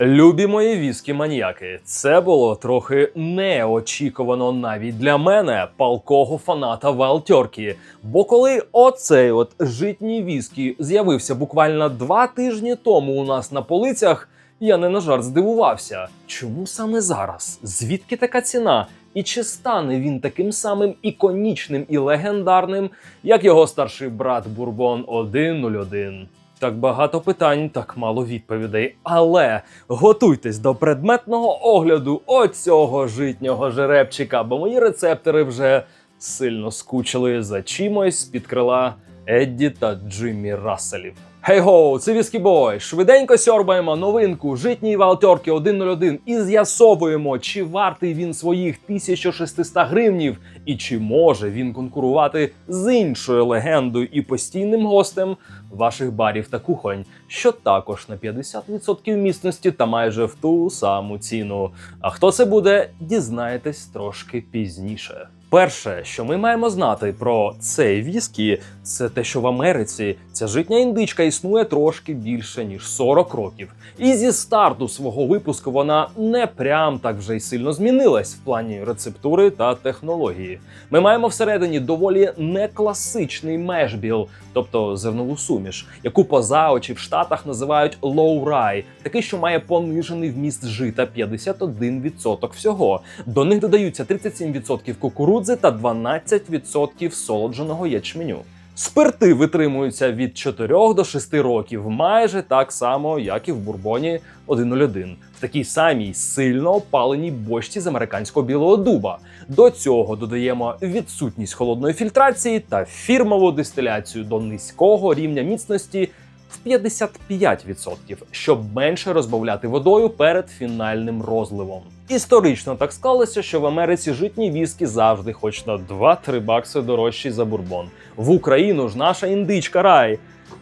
Любі мої віскі маніяки, це було трохи неочікувано навіть для мене, палкого фаната Валтерки. Бо коли оцей от житній віскі з'явився буквально два тижні тому у нас на полицях, я не на жарт здивувався. Чому саме зараз? Звідки така ціна? І чи стане він таким самим іконічним і легендарним, як його старший брат Бурбон 101? Так багато питань, так мало відповідей. Але готуйтесь до предметного огляду оцього житнього жеребчика, бо мої рецептори вже сильно скучили за чимось з-під крила Едді та Джиммі Расселів. Хей-гоу, це Віскі Бой. Швиденько сьорбаємо новинку житній Валтерки 101 і з'ясовуємо, чи вартий він своїх 1600 гривнів і чи може він конкурувати з іншою легендою і постійним гостем ваших барів та кухонь, що також на 50% міцності та майже в ту саму ціну. А хто це буде, дізнаєтесь трошки пізніше. Перше, що ми маємо знати про цей віскі, це те, що в Америці ця житня індичка існує трошки більше ніж 40 років. І зі старту свого випуску вона не прям так вже й сильно змінилась в плані рецептури та технології. Ми маємо всередині доволі некласичний мешбіл, тобто зернову суміш, яку поза очі в Штатах називають rye, такий, що має понижений вміст жита 51% всього. До них додаються 37% кукурудзи та 12% солодженого ячменю. Спирти витримуються від 4 до 6 років, майже так само, як і в бурбоні 101, в такій самій сильно опаленій бочці з американського білого дуба. До цього додаємо відсутність холодної фільтрації та фірмову дистиляцію до низького рівня міцності в 55%, щоб менше розбавляти водою перед фінальним розливом. Історично так склалося, що в Америці житні віскі завжди хоч на 2-3 бакси дорожчі за бурбон. В Україну ж наша індичка рай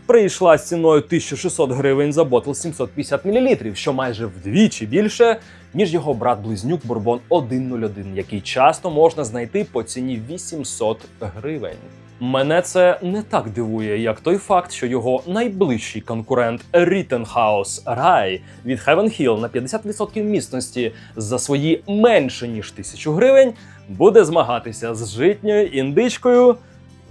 прийшла з ціною 1600 гривень за ботл 750 мл, що майже вдвічі більше, ніж його брат-близнюк Бурбон 101, який часто можна знайти по ціні 800 гривень. Мене це не так дивує, як той факт, що його найближчий конкурент Rittenhouse Rye від Heaven Hill на 50% міцності за свої менше ніж 1000 гривень буде змагатися з житньою індичкою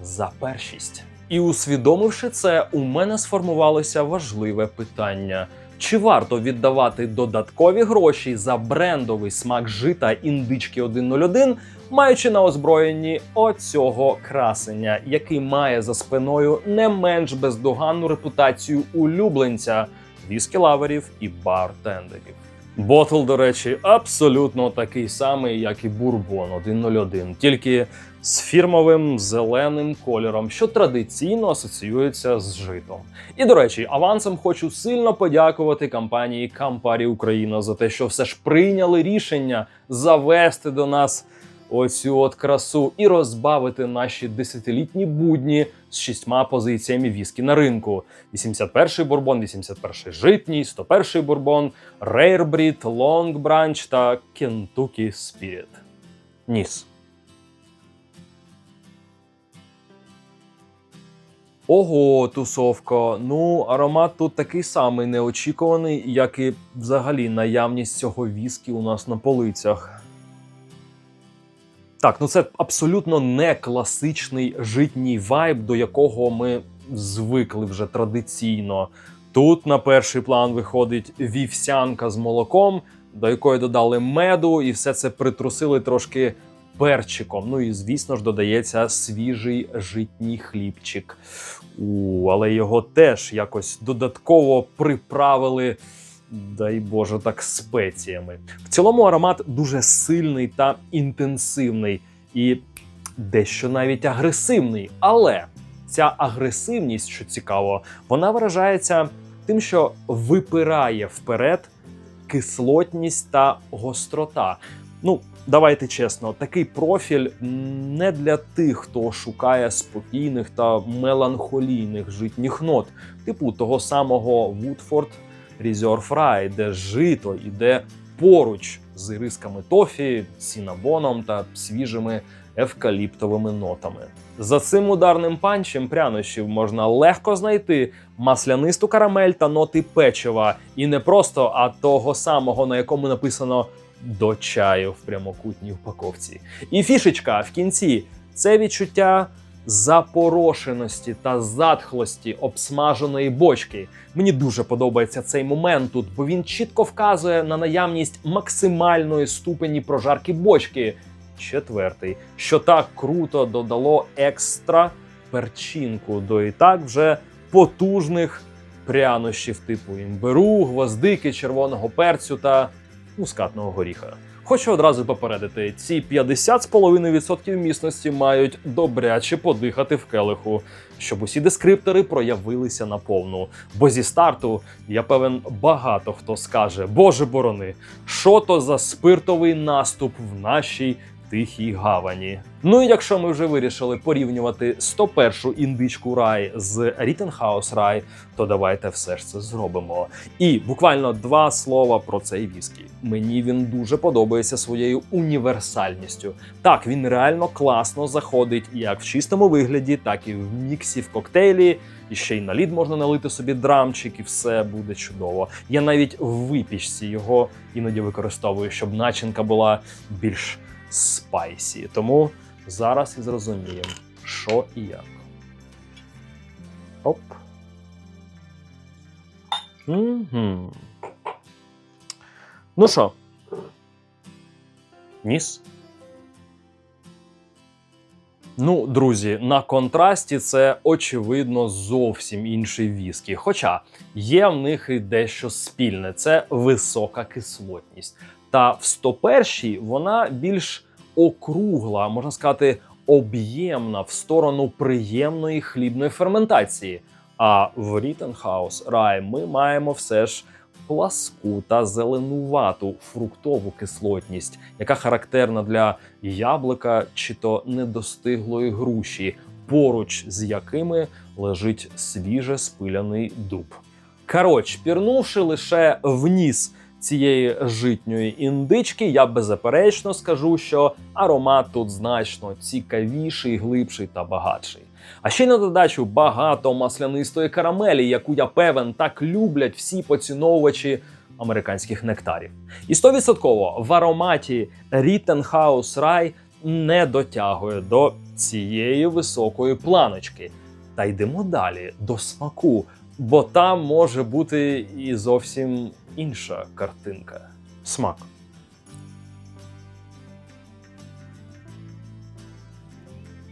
за першість. І усвідомивши це, у мене сформувалося важливе питання: чи варто віддавати додаткові гроші за брендовий смак жита індички 101, маючи на озброєнні оцього красення, який має за спиною не менш бездоганну репутацію улюбленця віскі-лаверів і бартендерів. Ботл, до речі, абсолютно такий самий, як і Бурбон 101, тільки з фірмовим зеленим кольором, що традиційно асоціюється з житом. І до речі, авансом хочу сильно подякувати компанії Campari Україна за те, що все ж прийняли рішення завести до нас оцю от красу і розбавити наші десятилітні будні з шістьма позиціями віскі на ринку: 81-й бурбон, 81-й житній, 101-й бурбон, Breed, Long та Kentucky Spirit. Ніс. Ого, тусовка. Ну, аромат тут такий самий неочікуваний, як і взагалі наявність цього віскі у нас на полицях. Так, ну це абсолютно не класичний житній вайб, до якого ми звикли вже традиційно. Тут на перший план виходить вівсянка з молоком, до якої додали меду, і все це притрусили трошки перчиком. Ну і звісно ж додається свіжий житній хлібчик. У, але його теж якось додатково приправили. Дай Боже, так спеціями. В цілому аромат дуже сильний та інтенсивний і дещо навіть агресивний. Але ця агресивність, що цікаво, вона виражається тим, що випирає вперед кислотність та гострота. Ну, давайте чесно, такий профіль не для тих, хто шукає спокійних та меланхолійних житніх нот, типу того самого Woodford Rye, де жито іде поруч з ірисками тофі, сінабоном та свіжими евкаліптовими нотами. За цим ударним панчем прянощів можна легко знайти маслянисту карамель та ноти печива, і не просто, а того самого, на якому написано до чаю в прямокутній упаковці. І фішечка в кінці це відчуття запорошеності та затхлості обсмаженої бочки. Мені дуже подобається цей момент тут, бо він чітко вказує на наявність максимальної ступені прожарки бочки. Четвертий, що так круто додало екстра перчинку до і так вже потужних прянощів типу імбиру, гвоздики, червоного перцю та мускатного горіха. Хочу одразу попередити, ці 50,5% міцності мають добряче подихати в келиху, щоб усі дескриптори проявилися наповну. Бо зі старту, я певен, багато хто скаже: Боже борони, що то за спиртовий наступ в нашій тихій гавані. Ну і якщо ми вже вирішили порівнювати 101-шу індичку рай з Ріттенхаус рай, то давайте все ж це зробимо. І буквально два слова про цей віскі. Мені він дуже подобається своєю універсальністю. Так, він реально класно заходить як в чистому вигляді, так і в міксі, в коктейлі. І ще й на лід можна налити собі драмчик, і все буде чудово. Я навіть в випічці його іноді використовую, щоб начинка була більш спайсі. Тому зараз і зрозуміємо, що і як. Оп. Угу. Ну що? Ніс? Ну, друзі, на контрасті це очевидно зовсім інший віскі. Хоча є в них і дещо спільне це висока кислотність. Та в 101-й вона більш округла, можна сказати, об'ємна в сторону приємної хлібної ферментації. А в Ріттенхаус Рай ми маємо все ж пласку та зеленувату фруктову кислотність, яка характерна для яблука чи то недостиглої груші, поруч з якими лежить свіже спиляний дуб. Коротше, пірнувши лише вніс цієї житньої індички, я беззаперечно скажу, що аромат тут значно цікавіший, глибший та багатший. А ще й на додачу багато маслянистої карамелі, яку я певен так люблять всі поціновувачі американських нектарів. І 100% в ароматі Rittenhouse Rye не дотягує до цієї високої планочки. Та йдемо далі до смаку, бо там може бути і зовсім інша картинка. Смак.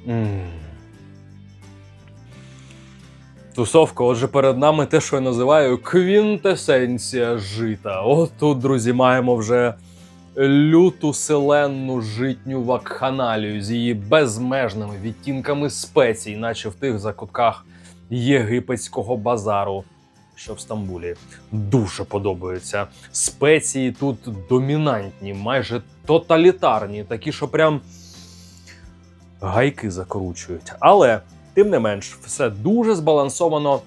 Ммм. Тусовка, отже, перед нами те, що я називаю квінтесенція жита. От тут, друзі, маємо вже люту селенну житню вакханалію з її безмежними відтінками спецій, наче в тих закутках єгипетського базару, що в Стамбулі. Дуже подобаються. Спеції тут домінантні, майже тоталітарні, такі, що прям гайки закручують. Але тим не менш, все дуже збалансовано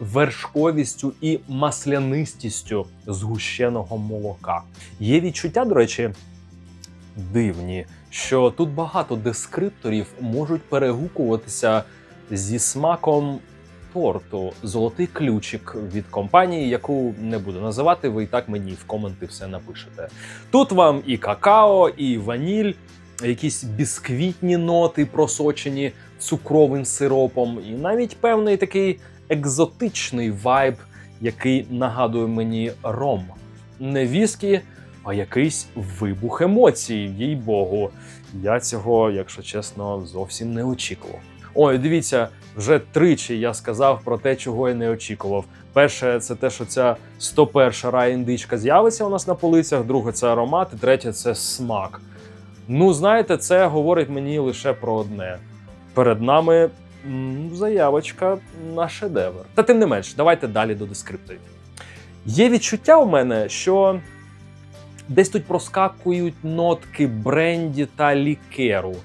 вершковістю і маслянистістю згущеного молока. Є відчуття, до речі, дивні, що тут багато дескрипторів можуть перегукуватися зі смаком торту Золотий ключик від компанії, яку не буду називати, ви і так мені в коменти все напишете. Тут вам і какао, і ваніль, якісь бісквітні ноти, просочені цукровим сиропом, і навіть певний такий екзотичний вайб, який нагадує мені ром. Не віскі, а якийсь вибух емоцій, їй Богу. Я цього, якщо чесно, зовсім не очікував. Ой, дивіться, вже тричі я сказав про те, чого я не очікував. Перше, це те, що ця 101 рай індичка з'явиться у нас на полицях. Друге, це аромат, і третє це смак. Ну, знаєте, це говорить мені лише про одне. Перед нами заявочка на шедевр. Та тим не менш, давайте далі до дескрипторів. Є відчуття у мене, що десь тут проскакують нотки бренді та лікеру.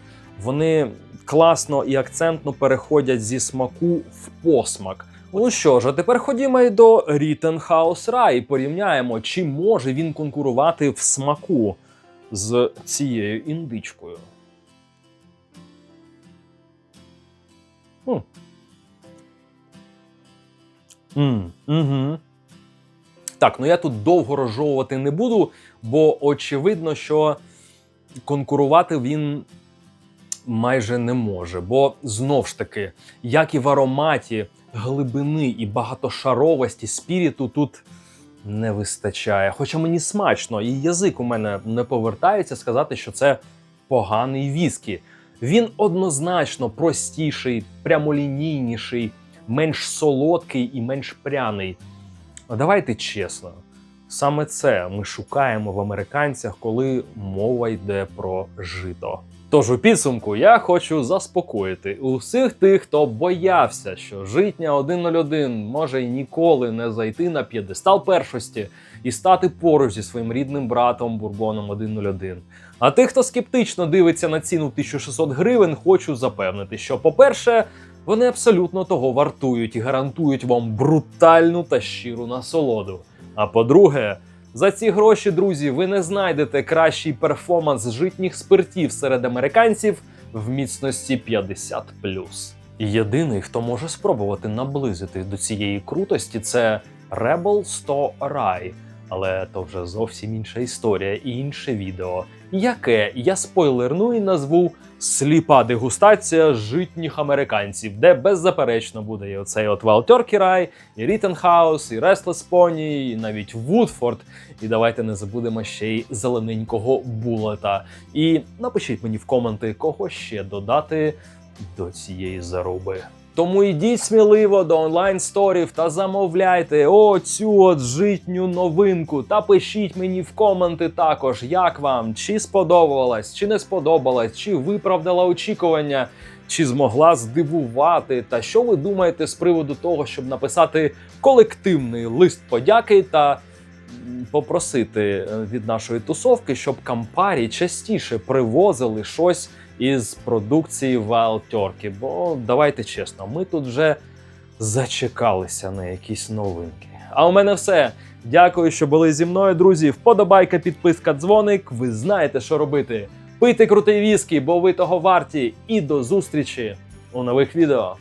Вони класно і акцентно переходять зі смаку в посмак. Ну що ж, а тепер ходімо й до Rye і порівняємо, чи може він конкурувати в смаку з цією індичкою. М. М, угу. Так, ну я тут довго розжовувати не буду, бо очевидно, що конкурувати він майже не може. Бо знов ж таки, як і в ароматі, глибини і багатошаровості спіріту тут не вистачає. Хоча мені смачно, і язик у мене не повертається сказати, що це поганий віскі. Він однозначно простіший, прямолінійніший, менш солодкий і менш пряний. Давайте чесно, саме це ми шукаємо в американцях, коли мова йде про жито. Тож у підсумку я хочу заспокоїти усіх тих, хто боявся, що житня 101 може й ніколи не зайти на п'єдестал першості і стати поруч зі своїм рідним братом Бурбоном 101. А тих, хто скептично дивиться на ціну 1600 гривень, хочу запевнити, що, по-перше, вони абсолютно того вартують і гарантують вам брутальну та щиру насолоду. А по-друге, за ці гроші, друзі, ви не знайдете кращий перформанс житніх спиртів серед американців в міцності 50 Єдиний, хто може спробувати наблизити до цієї крутості, це Rebel 100 Rye. Але то вже зовсім інша історія і інше відео, яке я спойлерну і назву сліпа дегустація житніх американців, де беззаперечно буде і оцей от Turkey Rye, і Ріттенхаус, і Restless Pony, і навіть Woodford. І давайте не забудемо ще й зелененького булета. І напишіть мені в коменти, кого ще додати до цієї заруби. Тому йдіть сміливо до онлайн сторів та замовляйте оцю от житню новинку. Та пишіть мені в коменти також, як вам, чи сподобалась, чи не сподобалась, чи виправдала очікування, чи змогла здивувати. Та що ви думаєте з приводу того, щоб написати колективний лист подяки та попросити е, від нашої тусовки, щоб Кампарі частіше привозили щось із продукції Wild Turkey. Бо давайте чесно, ми тут вже зачекалися на якісь новинки. А у мене все. Дякую, що були зі мною, друзі. Вподобайка, підписка, дзвоник. Ви знаєте, що робити. Пийте крутий віскі, бо ви того варті. І до зустрічі у нових відео.